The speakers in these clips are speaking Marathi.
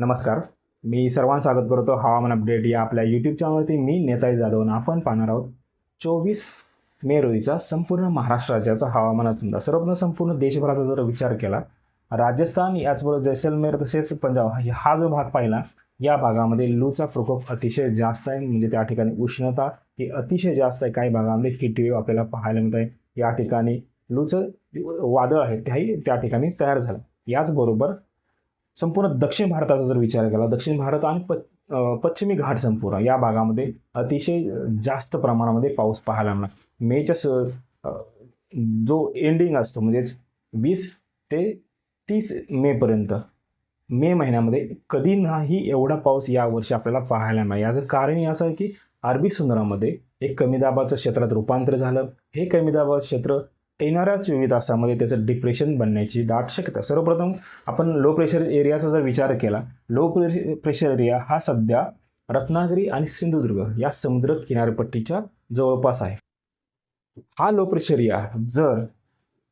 नमस्कार. मी सर्वांचं स्वागत करतो हवामान अपडेट या आपल्या यूट्यूब चॅनलवरती मी नेताजी जाधव आणि आपण पाहणार आहोत चोवीस मे रोजीचा संपूर्ण महाराष्ट्र राज्याचा हवामानाचा अंदाज. सर्वप्रथम संपूर्ण देशभराचा जर विचार केला राजस्थान याचबरोबर जैसलमेर तसेच पंजाब हा- जो भाग पाहिला या भागामध्ये लूचा प्रकोप अतिशय जास्त आहे. म्हणजे त्या ठिकाणी उष्णता ही अतिशय जास्त आहे. काही भागामध्ये हिट आपल्याला पाहायला मिळत आहे. या ठिकाणी लूचं वादळ आहे. त्याही त्या ठिकाणी तयार झालं. याचबरोबर संपूर्ण दक्षिण भारताचा जर विचार केला दक्षिण भारत आणि प पश्चिमी घाट संपूर्ण या भागामध्ये अतिशय जास्त प्रमाणामध्ये पाऊस पाहायला मिळणार. मेच्या स जो एंडिंग असतो म्हणजेच वीस ते तीस मेपर्यंत मे महिन्यामध्ये कधी नाही एवढा पाऊस यावर्षी आपल्याला पाहायला मिळाला याचं कारण असं आहे की अरबी समुद्रामध्ये एक कमी दाबाचं क्षेत्रात रूपांतर झालं. हे कमी दाबाचं क्षेत्र येणाऱ्या चोवीस तासामध्ये त्याचं डिप्रेशन बनण्याची दाट शक्यता. सर्वप्रथम आपण लो प्रेशर एरियाचा जर विचार केला लो प्रे प्रेशर एरिया हा सध्या रत्नागिरी आणि सिंधुदुर्ग या समुद्र किनारपट्टीच्या जवळपास आहे. हा लो प्रेशर एरिया जर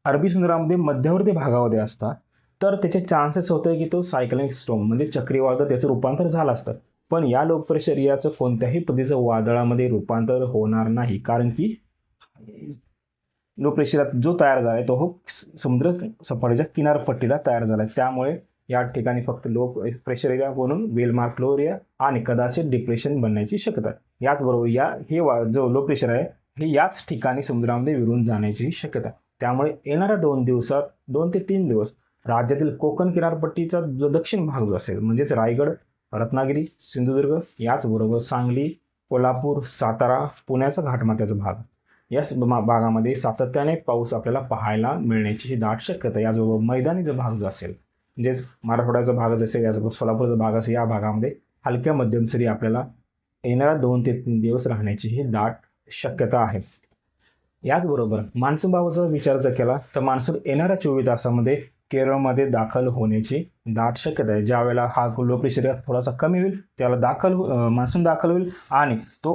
अरबी समुद्रामध्ये मध्यवर्ती भागामध्ये असता तर त्याचे चान्सेस होते की तो सायक्लिक स्टॉम म्हणजे चक्रीवादळ त्याचं रूपांतर झालं असतं. पण या लो प्रेशर एरियाचं कोणत्याही पद्धतीचं वादळामध्ये रूपांतर होणार नाही कारण की लो प्रेशरात जो तयार झाला आहे तो हो समुद्र सपाटीच्या किनारपट्टीला तयार झाला आहे त्यामुळे या ठिकाणी फक्त लो प्रेशर एरिया म्हणून वेलमार्क लो एरिया आणि कदाचित डिप्रेशन बनण्याची शक्यता आहे. याचबरोबर या हे वा जो लो प्रेशर आहे हे याच ठिकाणी समुद्रामध्ये विरून जाण्याची शक्यता आहे. त्यामुळे येणाऱ्या दोन दिवसात दोन ते तीन दिवस राज्यातील कोकण किनारपट्टीचा जो दक्षिण भाग जो असेल म्हणजेच रायगड रत्नागिरी सिंधुदुर्ग याचबरोबर सांगली कोल्हापूर सातारा पुण्याचा घाटमाथ्याचा भाग याच मा- भागामध्ये सातत्याने पाऊस आपल्याला पाहायला मिळण्याची ही दाट शक्यता आहे. याचबरोबर मैदानी जो भाग जो असेल म्हणजेच मराठवाड्याचा भाग असेल याचबरोबर सोलापूरचा भाग असेल या भागामध्ये हलक्या मध्यम सरी आपल्याला येणाऱ्या दोन ते तीन दिवस राहण्याची ही दाट शक्यता आहे याचबरोबर मान्सूनबाबत जर विचार जर केला तर मान्सून येणाऱ्या चोवीस तासामध्ये केरळमध्ये दाखल होण्याची दाट शक्यता आहे ज्यावेळेला हा लो प्रेशर थोडासा कमी होईल त्याला दाखल मान्सून दाखल होईल आणि तो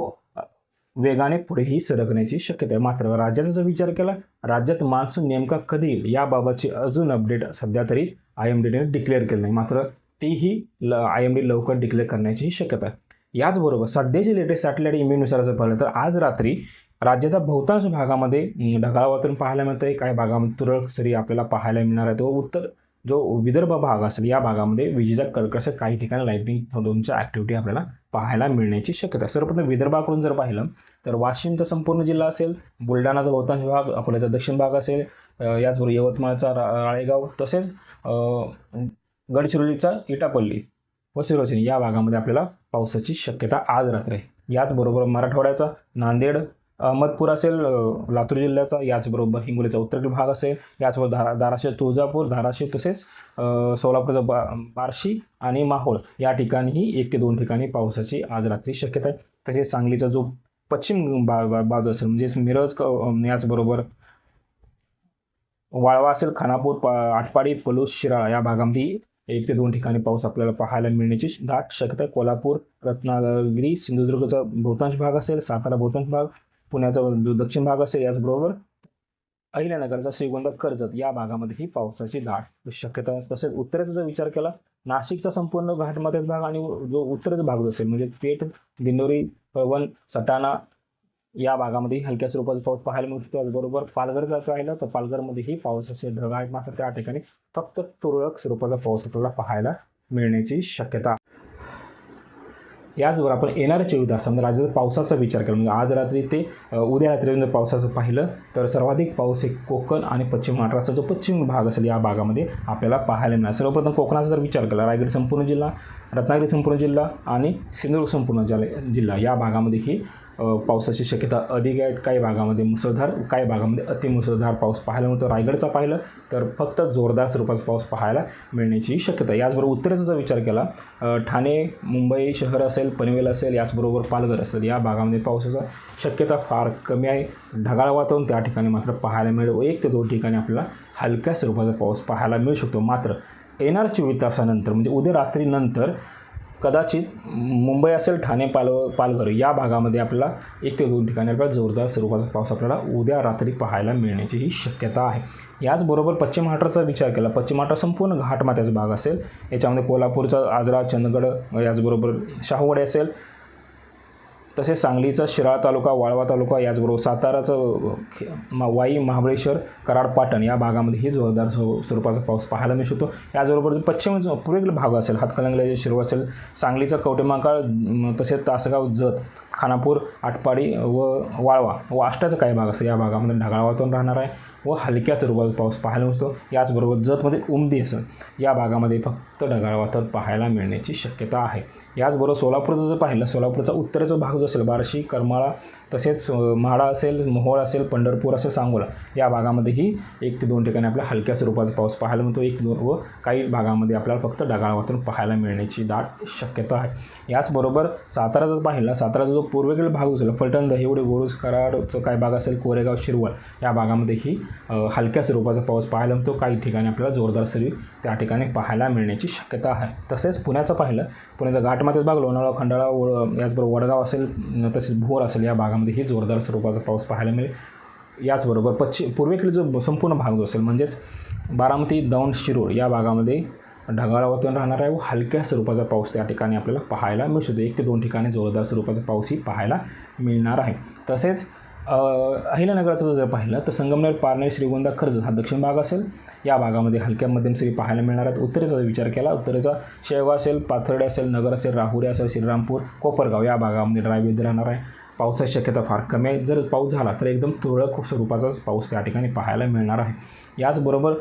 वेगाने पुढेही सरकण्याची शक्यता आहे. मात्र राज्याचा जर विचार केला राज्यात मान्सून नेमका कधी येईल याबाबतची अजून अपडेट सध्या तरी आय एम डीने डिक्लेअर केलं नाही. मात्र तीही ल आय एम डी लवकर डिक्लेअर करण्याचीही शक्यता आहे. याचबरोबर सध्याची लेटेस्ट सॅटेलाईट इमेजनुसार जर पाहिलं तर आज रात्री राज्याच्या बहुतांश भागामध्ये ढगाळ वातावरण पाहायला मिळतं आहे काही भागामध्ये तुरळक सरी आपल्याला पाहायला मिळणार आहे तो उत्तर जो विदर्भ भाग असेल या भागामध्ये विजेचा कर्कश काही ठिकाणी लाईटिंग दोनच्या ॲक्टिव्हिटी आपल्याला पाहायला मिळण्याची शक्यता आहे. सर्वप्रथम विदर्भाकडून जर पाहिलं तर वाशिमचा संपूर्ण जिल्हा असेल बुलढाणाचा बहुतांश भाग अकोल्याचा दक्षिण भाग असेल याचबरोबर यवतमाळचा रा राळेगाव तसेच गडचिरोलीचा इटापल्ली व सिरोचनी या भागामध्ये आपल्याला पावसाची शक्यता आज रात्री आहे. याचबरोबर मराठवाड्याचा नांदेड अहमदपूर असेल लातूर जिल्ह्याचा याचबरोबर हिंगोलीचा उत्तरेकडील भाग असेल याचबरोबर धारा धाराशिव तुळजापूर धाराशिव तसेच सोलापूरचा बा बार्शी आणि माहोळ या ठिकाणीही एक ते दोन ठिकाणी पावसाची आज रात्री शक्यता आहे. तसेच सांगलीचा जो पश्चिम बा बा- बाजू असेल म्हणजेच मिरज याचबरोबर वाळवा असेल खानापूर पा आटपाडी पलूस शिराळा या भागामध्ये एक ते दोन ठिकाणी पाऊस आपल्याला पाहायला मिळण्याची दाट शक्यता आहे. कोल्हापूर रत्नागिरी सिंधुदुर्गचा बहुतांश भाग असेल सातारा बहुतांश भाग पुण्याचा जो दक्षिण भाग असेल याचबरोबर अहिल्यानगरचा श्रीगोंदा कर्जत या भागामध्येही पावसाची दाट शक्यता तसेच उत्तरेचा जर विचार केला नाशिकचा संपूर्ण घाटमध्येच भाग आणि जो उत्तरेचा भाग जो असेल म्हणजे पेठ दिंडोरी पवन सटाणा या भागामध्ये हलक्या स्वरूपाचा पाऊस पाहायला मिळू शकतो. त्याचबरोबर पालघर जर पाहिलं तर पालघरमध्येही पावसाचे ढग आहेत मात्र त्या ठिकाणी फक्त तुरळक स्वरूपाचा पाऊस आपल्याला पाहायला मिळण्याची शक्यता. याचबरोबर आपण येणाऱ्या चोवीस तासामध्ये राज्यात पावसाचा विचार केला म्हणजे आज रात्री ते उद्या उद्या जर म्हणजे पावसाचं पाहिलं तर सर्वाधिक पाऊस हे कोकण आणि पश्चिम महाराष्ट्राचा जो पश्चिम भाग असेल या भागामध्ये आपल्याला पाहायला मिळाला सर्वप्रथम कोकणाचा जर विचार केला रायगड संपूर्ण जिल्हा रत्नागिरी संपूर्ण जिल्हा आणि सिंधुदुर्ग संपूर्ण जिल्हा जिल्हा या भागामध्ये ही पावसाची शक्यता अधिक आहेत काही भागामध्ये मुसळधार काही भागामध्ये अतिमुसळधार पाऊस पाहायला मिळतो. रायगडचा पाहिलं तर फक्त जोरदार स्वरूपाचा पाऊस पाहायला मिळण्याची शक्यता याचबरोबर उत्तरेचा जर विचार केला ठाणे मुंबई शहर असेल असेल पनवेल असेल याचबरोबर पालघर असेल या भागामध्ये पावसाचा शक्यता फार कमी आहे. ढगाळ वातावरण त्या ठिकाणी मात्र पाहायला मिळेल एक ते दोन ठिकाणी आपल्याला हलक्या स्वरूपाचा पाऊस पाहायला मिळू शकतो. मात्र येणार चोवीस तासानंतर म्हणजे उद्या रात्रीनंतर कदाचित मुंबई असेल ठाणे पाल पालघर या भागामध्ये आपल्याला एक ते दोन ठिकाणी आपल्याला जोरदार स्वरूपाचा पाऊस आपल्याला उद्या रात्री पाहायला मिळण्याची ही शक्यता आहे. याचबरोबर पश्चिम महाराष्ट्राचा विचार केला पश्चिम महाराष्ट्र संपूर्ण घाटमात्याचा भाग असेल याच्यामध्ये कोल्हापूरचा आजरा चंदगड याचबरोबर शाहूवाडी असेल तसेच सांगलीचा शिराळा तालुका वाळवा तालुका याचबरोबर साताराचं खे- मा- वाई महाबळेश्वर कराड पाटण या भागामध्ये ही जोरदार स्व- स्वरूपाचा पाऊस पाहायला मिळू शकतो. याचबरोबर पश्चिम पूर्वेकडील भाग असेल हातकलंगल्याचे शिरवा असेल सांगलीचा कवटेमाकाळ तसेच तासगाव जत खानापूर आटपाडी व वाळवा. व आष्टाचा काही भाग असं या भागामध्ये ढगाळ वातावरण राहणार आहे व हलक्या स्वरूपाचा पाऊस पाहायला मिळतो. याचबरोबर जतमध्ये उमदी असं या भागामध्ये फक्त ढगाळ वातावरण पाहायला मिळण्याची शक्यता आहे. याचबरोबर सोलापूरचं जर पाहिलं सोलापूरचा उत्तरेचा भाग जो असेल बार्शी करमाळा तसेच म्हाडा असेल मोहोळ असेल पंढरपूर असेल सांगोला या भागामध्येही एक ते दोन ठिकाणी आपल्याला हलक्या स्वरूपाचा पाऊस पाहायला मिळतो. एक ते दोन व काही भागामध्ये आपल्याला फक्त ढगाळ वातावरण पाहायला मिळण्याची दाट शक्यता आहे. याचबरोबर सातारा जर पाहिलं साताराचा जो पूर्वेकडील भाग असेल फलटण दहिवडे गोरुज कराडचं काय भाग असेल कोरेगाव शिरवळ या भागामध्येही हलक्या स्वरूपाचा पाऊस पाहायला मिळतो. काही ठिकाणी आपल्याला जोरदार सरी त्या ठिकाणी पाहायला मिळण्याची शक्यता आहे. तसेच पुण्याचं पाहिलं पुण्याचा घाटमाथ्याचा भाग लोणावळा खंडाळा व याचबरोबर वडगाव असेल तसेच भोर असेल या भागामध्ये भागामध्येही जोरदार स्वरूपाचा पाऊस पाहायला मिळेल. याचबरोबर पश्चिम पूर्वेकडे जो संपूर्ण भाग जो असेल म्हणजेच बारामती दौंड शिरूर या भागामध्ये ढगाळ वातावरण राहणार आहे व हलक्या स्वरूपाचा पाऊस त्या ठिकाणी आपल्याला पाहायला मिळू शकतो. एक ते दोन ठिकाणी जोरदार स्वरूपाचा पाऊसही पाहायला मिळणार आहे. तसेच अहिल्यानगराचं जर पाहिलं तर संगमनेर पारनेर श्रीगोंदा कर्जत हा दक्षिण भाग असेल. या भागामध्ये हलक्या मध्यम सरी पाहायला मिळणार आहेत. उत्तरेचा जर विचार केला उत्तरेचा शेवगाव असेल पाथर्डे असेल नगर असेल राहुरी असेल श्रीरामपूर कोपरगाव या भागामध्ये ड्रायवेद राहणार आहे. पावसाची शक्यता फार कमी आहे. जर पाऊस झाला तर एकदम तुरळक स्वरूपाचाच पाऊस त्या ठिकाणी पाहायला मिळणार आहे. याचबरोबर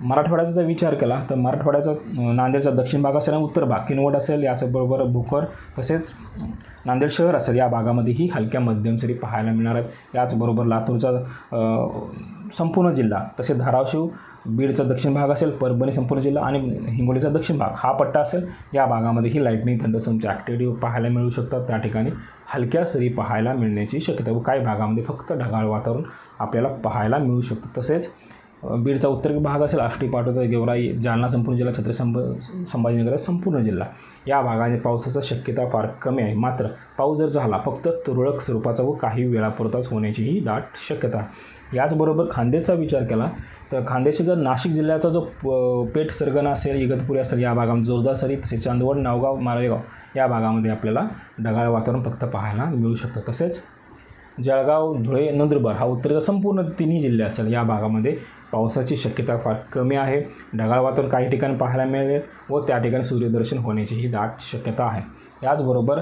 मराठवाड्याचा जर विचार केला तर मराठवाड्याचा नांदेडचा दक्षिण भाग असेल आणि उत्तर भाग किनवट असेल याचबरोबर भोकर तसेच नांदेड शहर असेल या भागामध्येही हलक्या मध्यम सरी पाहायला मिळणार आहेत. याचबरोबर लातूरचा संपूर्ण जिल्हा तसेच धाराशिव बीडचा दक्षिण भाग असेल परभणी संपूर्ण जिल्हा आणि हिंगोलीचा दक्षिण भाग. हा पट्टा असेल या भागामध्ये ही लाईटनिंग थंडसमची ॲक्टिव्हिटी पाहायला मिळू शकतात. त्या ठिकाणी हलक्या सरी पाहायला मिळण्याची शक्यता व काही भागामध्ये फक्त ढगाळ वातावरण आपल्याला पाहायला मिळू शकतं. तसेच बीडचा उत्तर भाग असेल आष्टी पाटोदा गेवराई जालना संपूर्ण जिल्हा छत्रपती संभ संभाजीनगर संपूर्ण जिल्हा. या भागाने पावसाचा शक्यता फार कमी आहे. मात्र पाऊस जर झाला फक्त तुरळक स्वरूपाचा व काही वेळापुरताच होण्याची ही दाट शक्यता याचबरोबर खांदेचा विचार केला तर खांदेशी जर नाशिक जिल्ह्याचा जो प- पेठ सरगणा असेल इगतपुरी असेल या भागामध्ये जोरदार सरी तसेच चांदवड नावगाव मालेगाव या भागामध्ये आपल्याला ढगाळ वातावरण फक्त पाहायला मिळू शकतं. तसेच जळगाव धुळे नंदुरबार हा उत्तरेचा संपूर्ण तिन्ही जिल्हे असेल या भागामध्ये पावसाची शक्यता फार कमी आहे. ढगाळ वातावरण काही ठिकाणी पाहायला मिळेल व त्या ठिकाणी सूर्यदर्शन होण्याची ही दाट शक्यता आहे. याचबरोबर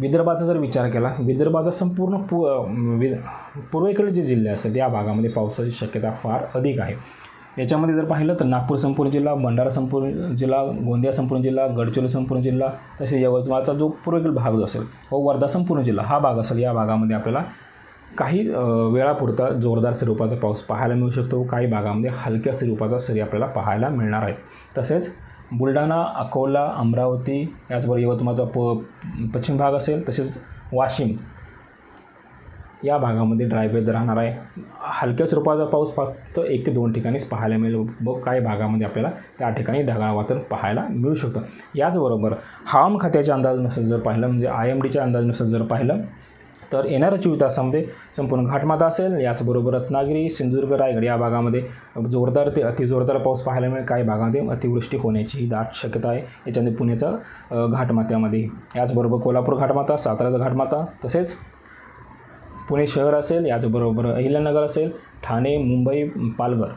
विदर्भाचा जर विचार केला विदर्भाचा संपूर्ण पू विद वि पूर्वेकडील जे जिल्हे असतात या भागामध्ये पावसाची शक्यता फार अधिक आहे. याच्यामध्ये जर पाहिलं तर नागपूर संपूर्ण जिल्हा भंडारा संपूर्ण जिल्हा गोंदिया संपूर्ण जिल्हा गडचिरोली संपूर्ण जिल्हा तसेच यवतमाळचा जो पूर्वेकडील भाग जो असेल व वर्धा संपूर्ण जिल्हा हा भाग असेल या भागामध्ये आपल्याला काही वेळापुरता जोरदार स्वरूपाचा पाऊस पाहायला मिळू शकतो. काही भागामध्ये हलक्या स्वरूपाचा सरी आपल्याला पाहायला मिळणार आहे. तसेच बुलढाणा अकोला अमरावती याचबरोबर यवतमाळचा प पश्चिम भाग असेल तसेच वाशिम या भागामध्ये ड्रायवेज राहणार आहे. हलक्या स्वरूपाचा पाऊस फक्त एक ते दोन ठिकाणीच पाहायला मिळेल. व काही भागामध्ये आपल्याला त्या ठिकाणी ढगाळ वातावरण पाहायला मिळू शकतं. याचबरोबर हवामान खात्याच्या अंदाजानुसार जर पाहिलं म्हणजे आय एम डीच्या अंदाजानुसार जर पाहिलं तर येणाऱ्या चोवीस तासामध्ये संपूर्ण घाटमाता असेल याचबरोबर रत्नागिरी सिंधुदुर्ग रायगड या भागामध्ये जोरदार ते अतिजोरदार पाऊस पाहायला मिळेल. काही भागामध्ये अतिवृष्टी होण्याची ही दाट शक्यता आहे. याच्यामध्ये पुण्याचा घाटमात्यामध्ये याचबरोबर कोल्हापूर घाटमाता साताराचा घाटमाता तसेच पुणे शहर असेल याचबरोबर अहिल्यानगर असेल ठाणे मुंबई पालघर.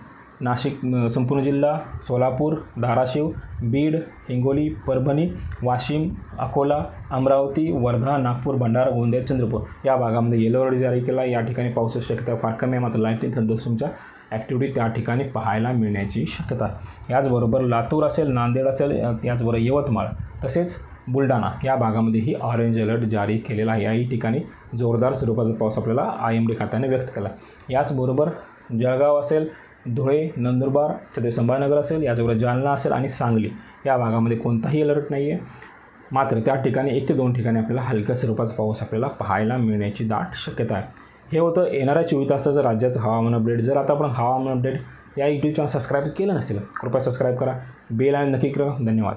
नाशिक संपूर्ण जिल्हा सोलापूर धाराशिव बीड हिंगोली परभणी वाशिम अकोला अमरावती वर्धा नागपूर भंडारा गोंदिया चंद्रपूर. या भागामध्ये येलो अलर्ट जारी केला. या ठिकाणी पावसाची शक्यता फार कमी आहे. मात्र लाईटनिंग थंडोसमच्या ॲक्टिव्हिटी त्या ठिकाणी पाहायला मिळण्याची शक्यता याचबरोबर लातूर असेल नांदेड असेल याचबरोबर यवतमाळ तसेच बुलढाणा या भागामध्येही ऑरेंज अलर्ट जारी केलेला आहे. याही ठिकाणी जोरदार स्वरूपाचा पाऊस आपल्याला आय एम डी खात्याने व्यक्त केला याचबरोबर जळगाव असेल धुळे नंदुरबार छत्रपती संभाजीनगर असेल याचबरोबर जालना असेल आणि सांगली. या भागामध्ये कोणताही अलर्ट नाही आहे मात्र त्या ठिकाणी एक ते दोन ठिकाणी आपल्याला हलक्या स्वरूपाचा पाऊस आपल्याला पाहायला मिळण्याची दाट शक्यता आहे. हे होतं येणाऱ्या चोवीस तासाचं राज्याचं हवामान अपडेट जर आता आपण हवामान अपडेट या यूट्यूब चॅनल सबस्क्राईब केलं नसेल कृपया सबस्क्राईब करा. बेल आणि नक्की करा. धन्यवाद.